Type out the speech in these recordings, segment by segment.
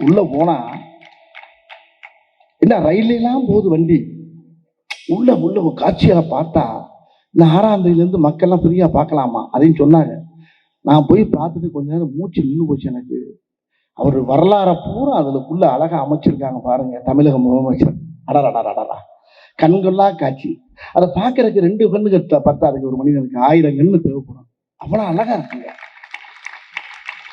உள்ள போனா என்ன ரயில்லாம் போகுது வண்டி? உள்ள உள்ள ஒரு காட்சிகளை பார்த்தா இந்த ஆறாம் தேதியிலேருந்து மக்கள்லாம் ஃப்ரீயா பார்க்கலாமா? அதையும் சொன்னாங்க. நான் போய் பார்த்துட்டு கொஞ்ச நேரம் மூச்சு நின்று போச்சு எனக்கு. அவர் வரலாறை பூரா அதுக்குள்ள அழகா அமைச்சிருக்காங்க பாருங்க தமிழக முதலமைச்சர். அடடடடடா கண்கொள்ளா காட்சி. அதை பார்க்கறதுக்கு ரெண்டு கண்ணுக்கு த- பத்தாதுக்கு ஒரு மனிதனுக்கு ஆயிரம் கண்ணு தேவைப்படும். அவ்வளோ அழகா இருக்குங்க.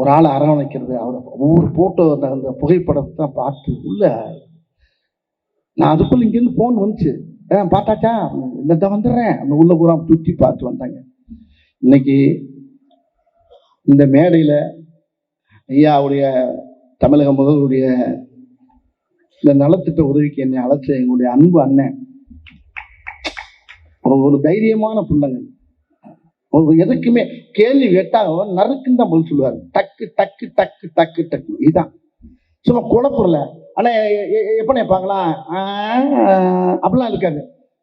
ஒரு ஆளை அரவணைக்கிறது அவர் ஒவ்வொரு போட்டோ அந்த புகைப்படத்தை தான் பார்த்து உள்ள நான் அதுக்குள்ள இங்கேருந்து ஃபோன் வந்துச்சு. ஏ பார்த்தாச்சா இந்த வந்துடுறேன். அந்த உள்ள பூரா சுற்றி பார்த்து வந்தாங்க. இன்னைக்கு இந்த மேடையில் ஐயாவுடைய தமிழக முதல்வருடைய இந்த நலத்திட்ட உதவிக்கு என்னை அழைச்ச எங்களுடைய அன்பு அண்ணன். ஒரு ஒரு தைரியமான பிள்ளைங்க. ஒரு எதுக்குமே கேள்வி கேட்டா நறுக்குன்னு தான் பதில் சொல்லுவார். டக் டக்கு டக்கு டக்கு டக்கு டக்கு. இதுதான் சும்மா குழப்பறல ஆனா எப்ப நினைப்பாங்களா அப்படிலாம் இருக்காது.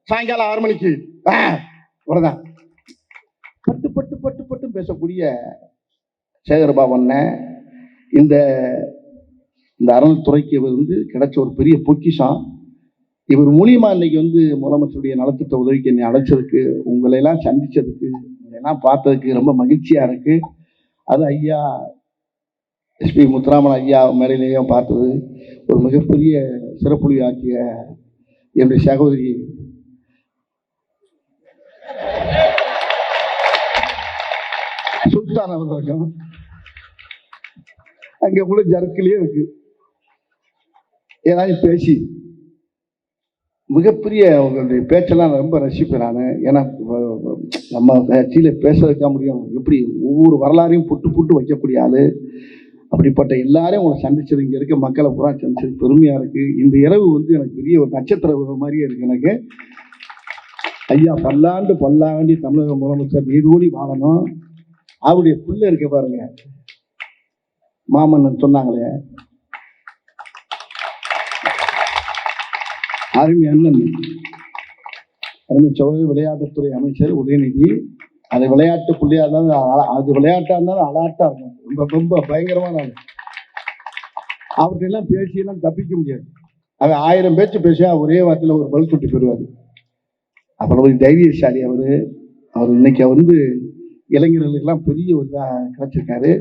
சாயங்காலம் ஆறு மணிக்கு. அவ்வளோதான் பட்டு பட்டு பட்டு பட்டு பேசக்கூடிய சேகர்பாபு இந்த இந்த அறநிலைத்துறைக்கு இவர் வந்து கிடைச்ச ஒரு பெரிய பொக்கிஷம். இவர் மூலியமா இன்னைக்கு வந்து முதலமைச்சருடைய நலத்திட்ட உதவிக்கு என்னை அழைச்சதுக்கு உங்களை எல்லாம் சந்திச்சதுக்கு உங்களை எல்லாம் பார்த்ததுக்கு ரொம்ப மகிழ்ச்சியா இருக்கு. அது ஐயா எஸ்பி முத்துராமன் ஐயா மேடையிலேயும் பார்த்தது ஒரு மிகப்பெரிய சிறப்புலி ஆக்கிய என்னுடைய சகோதரி. சுல்தான் அவர்களுக்கும் அங்கே கூட ஜர்க்கிலேயே இருக்கு. ஏதாவது பேசி. மிகப்பெரிய அவங்களுடைய பேச்செல்லாம் நான் ரொம்ப ரசிப்பேன் நான். ஏன்னா நம்ம கட்சியில் பேச வைக்க முடியும். எப்படி ஒவ்வொரு வரலாறையும் புட்டு புட்டு வைக்கக்கூடிய ஆள். அப்படிப்பட்ட எல்லாரையும் உங்களை சந்திச்சது இங்கே இருக்க மக்களை பூரா சந்திச்சது பெருமையாக இருக்குது இந்த இரவு வந்து எனக்கு பெரிய ஒரு நட்சத்திர இரவு மாதிரியே இருக்குது எனக்கு. ஐயா பல்லாண்டு பல்லாண்டு தமிழக முதலமைச்சர் நீடூடி வாழணும் அவருடைய பிள்ளை இருக்க பாருங்க. மாமன்னன் சொன்னாங்களே. அருமை அண்ணன். அருமை சோழ விளையாட்டுத்துறை அமைச்சர் உதயநிதி. அது விளையாட்டு பிள்ளையாக இருந்தாலும் அது விளையாட்டாக இருந்தாலும் அலாட்டாக இருக்கும். ரொம்ப ரொம்ப பயங்கரமான ஆளு. அவர்கிட்ட எல்லாம் பேசி எல்லாம் தப்பிக்க முடியாது. அவன் ஆயிரம் பேச்சு பேசியா ஒரே வார்த்தையில் ஒரு பல் சுட்டி பெறுவார் அவ்வளவு தைரியசாலி அவர். அவர் இன்னைக்கு வந்து இளைஞர்களுக்கெல்லாம் பெரிய ஒரு இதாக கிடைச்சிருக்காரு.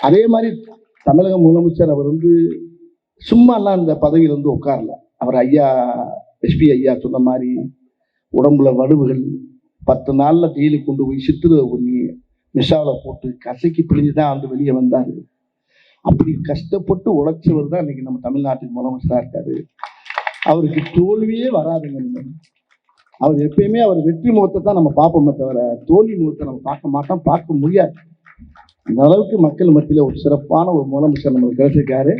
அதே மாதிரி தமிழக முதலமைச்சர் அவர் வந்து சும்மாலாம் இந்த பதவியில வந்து உட்காரல. அவர் ஐயா எஸ்பி ஐயா சொன்ன மாதிரி உடம்புல வடுவுகள் பத்து நாளில் டெய்லி கொண்டு போய் சித்துருவை பண்ணி நிஷாவில் போட்டு கசக்கி பிழிஞ்சு தான் வந்து வெளியே வந்தார். அப்படி கஷ்டப்பட்டு உழைச்சவர் தான் இன்னைக்கு நம்ம தமிழ்நாட்டுக்கு முதலமைச்சராக இருக்காரு. அவருக்கு தோல்வியே வராதுங்க அவர் எப்பயுமே அவர் வெற்றி முகத்தை தான் நம்ம பார்ப்போமே தவிர தோல்வி முகத்தை நம்ம பார்க்க மாட்டோம் பார்க்க முடியாது. அந்த அளவுக்கு மக்கள் மத்தியில் ஒரு சிறப்பான ஒரு முதலமைச்சர் நம்மளுக்கு கிடைச்சிருக்காரு.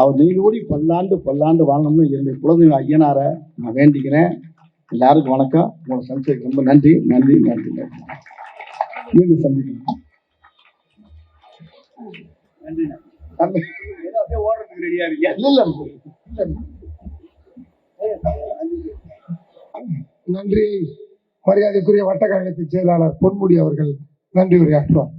அவர் நீங்களோடி பல்லாண்டு பல்லாண்டு வாழணும்னு என்னுடைய குலதெய்வ ஐயனாரை நான் வேண்டிக்கிறேன். எல்லாருக்கும் வணக்கம். உங்களை சந்திச்சதுக்கு ரொம்ப நன்றி நன்றி நன்றி நன்றி. மீண்டும் நன்றி. இல்ல. நன்றி. மரியாதைக்குரிய வட்டக்கழகத்தின் செயலாளர் பொன்முடி அவர்கள். நன்றி உரையாற்றுவார்